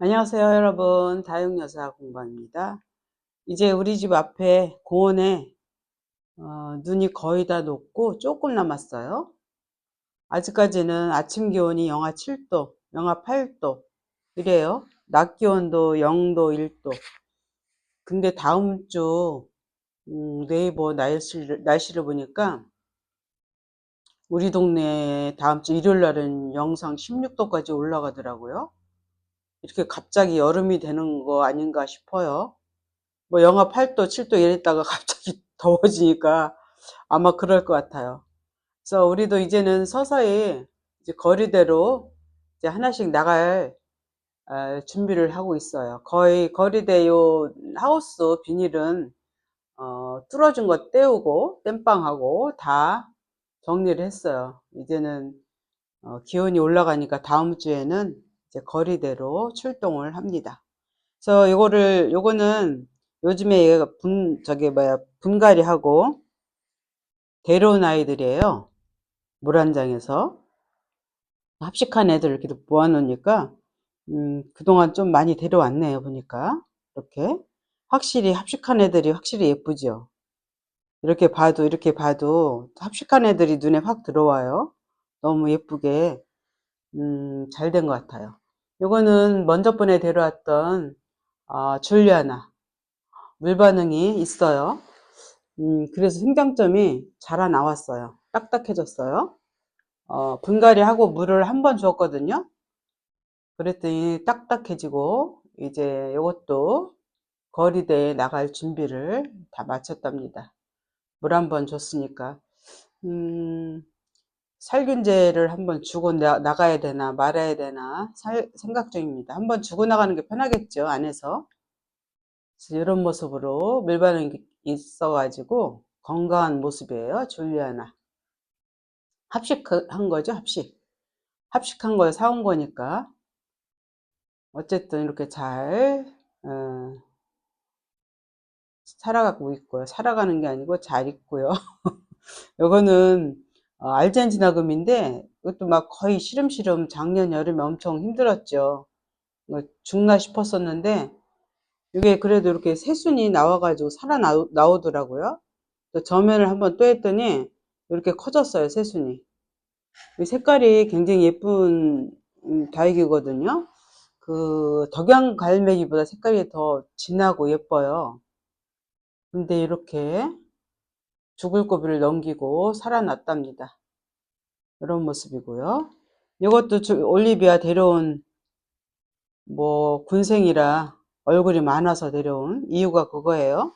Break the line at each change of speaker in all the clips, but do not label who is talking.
안녕하세요 여러분. 다육여사 공방입니다. 이제 우리 집 앞에 공원에 어, 눈이 거의 다 녹고 조금 남았어요. 아직까지는 아침 기온이 영하 7도 영하 8도 이래요. 낮 기온도 0도 1도. 근데 다음 주 음, 네이버 날씨를, 날씨를 보니까 우리 동네 다음 주 일요일 날은 영상 16도까지 올라가더라고요 이렇게 갑자기 여름이 되는 거 아닌가 싶어요. 뭐 영하 8도, 7도 이랬다가 갑자기 더워지니까 아마 그럴 것 같아요. 그래서 우리도 이제는 서서히 이제 거리대로 이제 하나씩 나갈 아, 준비를 하고 있어요. 거의 거리대 요 하우스 비닐은 어, 뚫어준 거 떼우고 땜빵하고 다 정리를 했어요. 이제는 어, 기온이 올라가니까 다음 주에는 이제 거리대로 출동을 합니다. 그래서 요거를 요거는 요즘에 얘가 분 저기 뭐야 분갈이 하고 데려온 아이들이에요. 물한 장에서 합식한 애들 이렇게 모아놓으니까 음, 그동안 좀 많이 데려왔네요 보니까 이렇게 확실히 합식한 애들이 확실히 예쁘죠. 이렇게 봐도 이렇게 봐도 합식한 애들이 눈에 확 들어와요. 너무 예쁘게 음, 잘 된 것 같아요. 요거는 먼저 번에 데려왔던 어, 줄리아나 물 반응이 있어요. 음, 그래서 생장점이 자라 나왔어요. 딱딱해졌어요. 어, 분갈이 하고 물을 한 번 주었거든요. 그랬더니 딱딱해지고 이제 이것도 거리대에 나갈 준비를 다 마쳤답니다. 물 한 번 줬으니까 음, 살균제를 한번 주고 나, 나가야 되나 말아야 되나 살, 생각 중입니다. 한번 주고 나가는 게 편하겠죠 안에서. 이런 모습으로 밀반응이 있어가지고 건강한 모습이에요 줄리아나. 합식한 거죠 합식. 합식한 걸 사온 거니까. 어쨌든 이렇게 잘 어, 살아가고 있고요. 살아가는 게 아니고 잘 있고요. 요거는 어, 알젠지나 금인데 이것도 막 거의 시름시름 작년 여름에 엄청 힘들었죠. 뭐 죽나 싶었었는데 이게 그래도 이렇게 새순이 나와가지고 살아 나오더라고요. 또 저면을 한번 또 했더니 이렇게 커졌어요 새순이. 색깔이 굉장히 예쁜 음, 다육이거든요. 그 덕양 갈매기보다 색깔이 더 진하고 예뻐요. 근데 이렇게 죽을 고비를 넘기고 살아났답니다. 이런 모습이고요. 이것도 올리비아 데려온 뭐 군생이라 얼굴이 많아서 데려온 이유가 그거예요.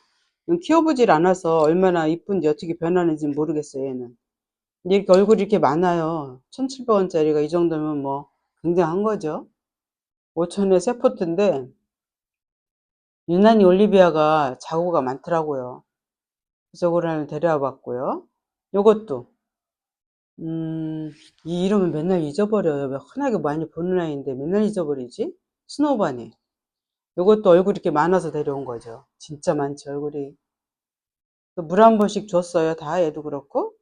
키워보질 않아서 얼마나 이쁜지 어떻게 변하는지 모르겠어요 얘는. 이렇게 얼굴이 이렇게 많아요. 1700원짜리가 이 정도면 뭐 굉장한 거죠. 5천원의 세포트인데 유난히 올리비아가 자구가 많더라고요. 그걸 데려와 봤고요. 요것도 음, 이 이름은 맨날 잊어버려요. 왜 흔하게 많이 보는 아이인데 맨날 잊어버리지? 스노우바니. 요것도 얼굴이 이렇게 많아서 데려온 거죠. 진짜 많죠, 얼굴이. 물 한 번씩 줬어요. 다 얘도 그렇고.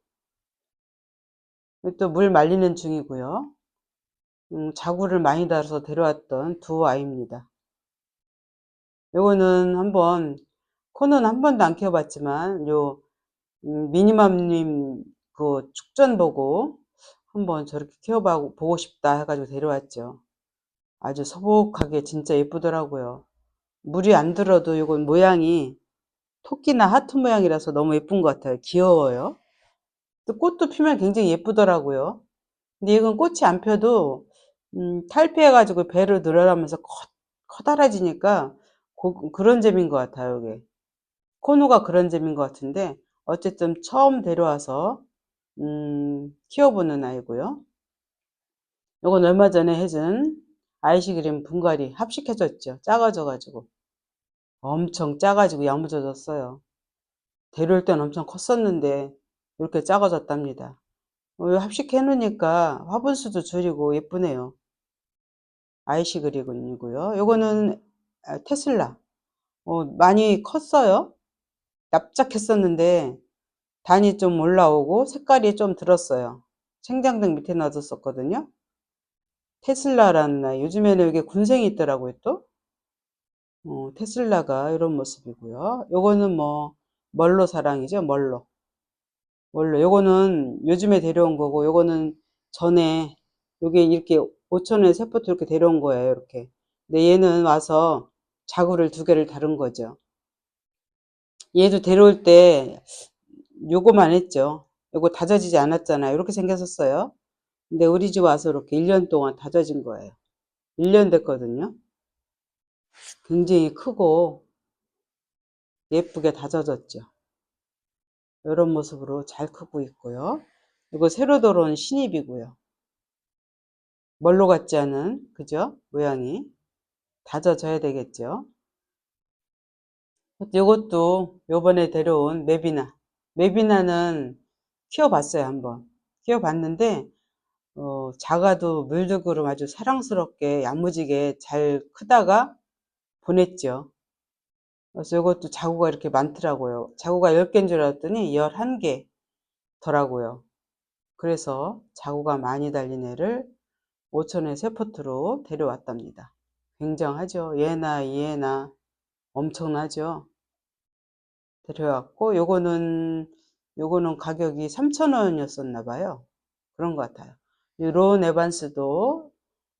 또 물 말리는 중이고요. 음, 자구를 많이 달아서 데려왔던 두 아이입니다. 요거는 한번 코는 한 번도 안 키워봤지만 요 음, 미니맘님 그 축전 보고 한번 저렇게 키워보고 싶다 해가지고 데려왔죠. 아주 소복하게 진짜 예쁘더라고요. 물이 안 들어도 이건 모양이 토끼나 하트 모양이라서 너무 예쁜 것 같아요. 귀여워요. 또 꽃도 피면 굉장히 예쁘더라고요. 근데 이건 꽃이 안 펴도 음, 탈피해가지고 배를 늘어나면서 커, 커다라지니까 고, 그런 재미인 것 같아요. 이게 코누가 그런 재미인 것 같은데 어쨌든 처음 데려와서 음, 키워보는 아이고요. 이건 얼마 전에 해준 아이시그림 분갈이 합식해줬죠. 작아져가지고. 엄청 작아지고 야무져졌어요. 데려올 땐 엄청 컸었는데 이렇게 작아졌답니다. 어, 합식해 놓으니까 화분수도 줄이고 예쁘네요. 아이시그림이고요. 이거는 아, 테슬라. 어, 많이 컸어요. 납작했었는데 단이 좀 올라오고 색깔이 좀 들었어요. 생장등 밑에 놔뒀었거든요. 테슬라라는 아이. 요즘에는 여기 군생이 있더라고요, 또. 어, 테슬라가 이런 모습이고요. 요거는 뭐, 멀로 사랑이죠, 멀로. 멀로. 요거는 요즘에 데려온 거고, 요거는 전에, 요게 이렇게 5천원에 세포트 이렇게 데려온 거예요, 이렇게. 근데 얘는 와서 자구를 두 개를 다른 거죠. 얘도 데려올 때 요거만 했죠. 요거 다져지지 않았잖아요. 이렇게 생겼었어요. 근데 우리 집 와서 이렇게 1년 동안 다져진 거예요. 1년 됐거든요. 굉장히 크고 예쁘게 다져졌죠. 이런 모습으로 잘 크고 있고요. 이거 새로 들어온 신입이고요. 멀로 같지 않은 그죠? 모양이 다져져야 되겠죠. 이것도 요번에 데려온 메비나 메비나는 키워봤어요 한번 키워봤는데 어, 작아도 물들그름 아주 사랑스럽게 야무지게 잘 크다가 보냈죠. 그래서 이것도 자구가 이렇게 많더라고요. 자구가 10개인 줄 알았더니 11개 더라고요. 그래서 자구가 많이 달린 애를 5천원의 세포트로 데려왔답니다. 굉장하죠. 얘나 얘나 엄청나죠. 데려왔고 요거는 요거는 가격이 3,000원이었었나 봐요. 그런 것 같아요. 론 에반스도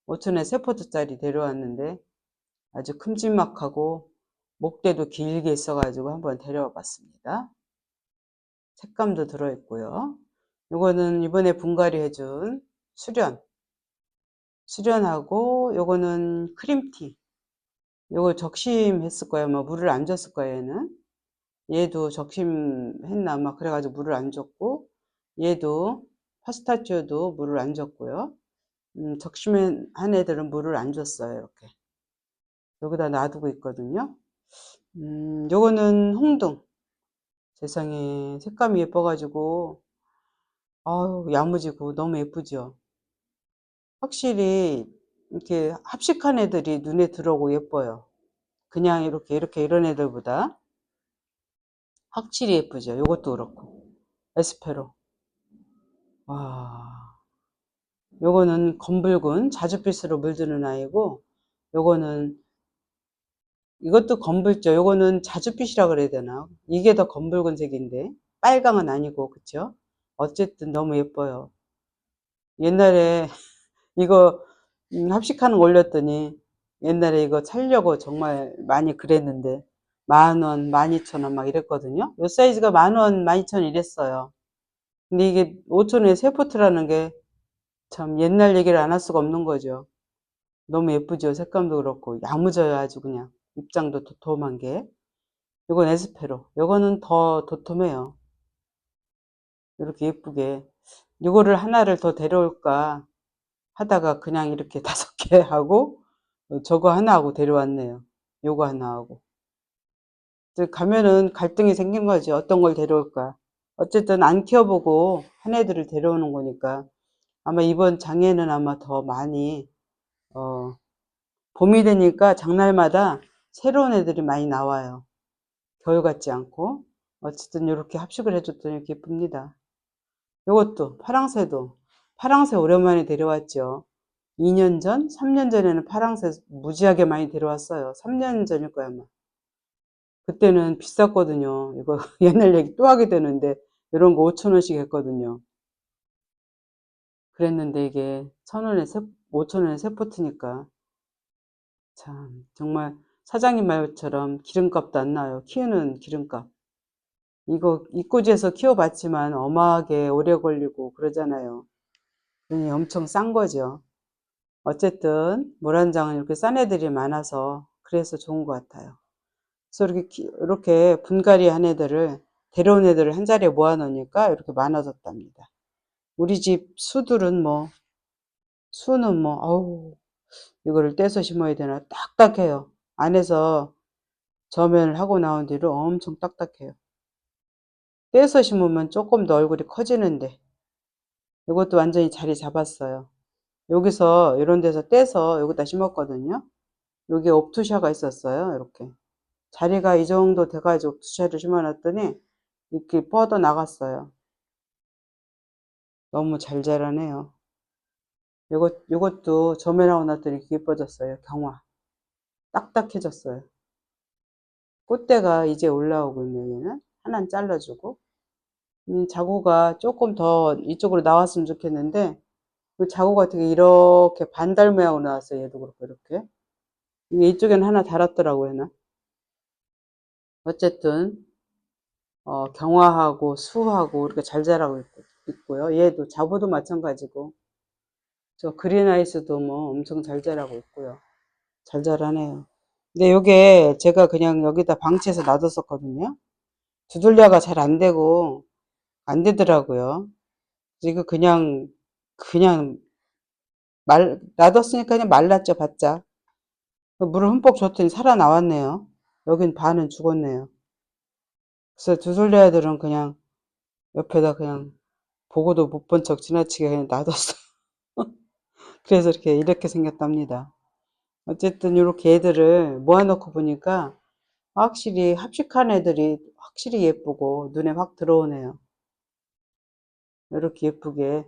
5천원에 세포트짜리 데려왔는데 아주 큼지막하고 목대도 길게 있어가지고 한번 데려와 봤습니다. 색감도 들어있고요. 요거는 이번에 분갈이 해준 수련 수련하고 요거는 크림티 요거 적심했을 거예요. 뭐 물을 안 줬을 거예요. 얘는 얘도 적심했나 아마 그래가지고 물을 안 줬고 얘도 파스타치오도 물을 안 줬고요. 음, 적심한 애들은 물을 안 줬어요. 이렇게 여기다 놔두고 있거든요. 음, 요거는 홍등. 세상에 색감이 예뻐가지고 아우 야무지고 너무 예쁘죠. 확실히 이렇게 합식한 애들이 눈에 들어오고 예뻐요. 그냥 이렇게 이렇게 이런 애들보다 확실히 예쁘죠. 요것도 그렇고 에스페로 와 요거는 검붉은 자주빛으로 물드는 아이고 요거는 이것도 검붉죠. 요거는 자주빛이라 그래야 되나? 이게 더 검붉은 색인데 빨강은 아니고 그쵸? 어쨌든 너무 예뻐요. 옛날에 이거 음, 합식하는 거 올렸더니 옛날에 이거 살려고 정말 많이 그랬는데 만 원, 만 이천 원 막 이랬거든요. 요 사이즈가 만 원, 만 이천 이랬어요. 근데 이게 오천 원에 세 포트라는 게 참 옛날 얘기를 안 할 수가 없는 거죠. 너무 예쁘죠. 색감도 그렇고 야무져요 아주 그냥 입장도 도톰한 게. 이건 에스페로. 요거는 더 도톰해요. 이렇게 예쁘게. 이거를 하나를 더 데려올까 하다가 그냥 이렇게 다섯 개 하고 저거 하나 하고 데려왔네요. 요거 하나 하고. 가면은 갈등이 생긴 거지. 어떤 걸 데려올까. 어쨌든 안 키워보고 한 애들을 데려오는 거니까 아마 이번 장에는 아마 더 많이 어, 봄이 되니까 장날마다 새로운 애들이 많이 나와요. 겨울 같지 않고 어쨌든 이렇게 합식을 해줬더니 예쁩니다. 이것도 파랑새도 파랑새 오랜만에 데려왔죠. 2년 전, 3년 전에는 파랑새 무지하게 많이 데려왔어요. 3년 전일 거야 아마. 그때는 비쌌거든요. 이거 옛날 얘기 또 하게 되는데 이런 거 5천원씩 했거든요. 그랬는데 이게 천원에 세, 5천원에 세포트니까 참 정말 사장님 말처럼 기름값도 안 나요. 키우는 기름값. 이거 입구지에서 키워봤지만 어마하게 오래 걸리고 그러잖아요. 그러니 엄청 싼 거죠. 어쨌든 모란장은 이렇게 싼 애들이 많아서 그래서 좋은 것 같아요. 그래서 이렇게, 이렇게 분갈이 한 애들을 데려온 애들을 한 자리에 모아 놓으니까 이렇게 많아졌답니다. 우리 집 수들은 뭐 수는 뭐 어우 이거를 떼서 심어야 되나 딱딱해요. 안에서 저면을 하고 나온 뒤로 엄청 딱딱해요. 떼서 심으면 조금 더 얼굴이 커지는데 이것도 완전히 자리 잡았어요. 여기서 이런 데서 떼서 여기다 심었거든요. 여기 옵투샤가 있었어요. 이렇게 자리가 이 정도 돼가지고 옵투샤를 심어놨더니 이렇게 뻗어 나갔어요. 너무 잘 자라네요. 요것, 요것도 점연하고 났더니 이렇게 예뻐졌어요. 경화. 딱딱해졌어요. 꽃대가 이제 올라오고 있네요, 얘는. 하나는 잘라주고. 음, 자구가 조금 더 이쪽으로 나왔으면 좋겠는데, 그 자구가 되게 이렇게 반달 모양으로 나왔어요. 얘도 그렇고, 이렇게. 이쪽에는 하나 달았더라고요, 얘는. 어쨌든, 어, 경화하고 수하고 이렇게 잘 자라고 있고, 있고 요. 얘도 자부도 마찬가지고, 저 그린아이스도 뭐 엄청 잘 자라고 있고요. 잘 자라네요. 근데 요게 제가 그냥 여기다 방치해서 놔뒀었거든요. 두들려가 잘 안 되고, 안 되더라고요. 이거 그냥, 그냥 말, 놔뒀으니까 그냥 말랐죠, 바짝. 물을 흠뻑 줬더니 살아나왔네요. 여긴 반은 죽었네요. 그래서 두들려 애들은 그냥 옆에다 그냥 보고도 못 본 척 지나치게 그냥 놔뒀어요. 그래서 이렇게, 이렇게 생겼답니다. 어쨌든 이렇게 애들을 모아놓고 보니까 확실히 합식한 애들이 확실히 예쁘고 눈에 확 들어오네요. 이렇게 예쁘게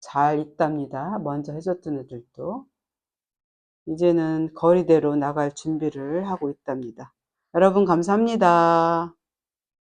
잘 있답니다. 먼저 해줬던 애들도. 이제는 거리대로 나갈 준비를 하고 있답니다. 여러분 감사합니다.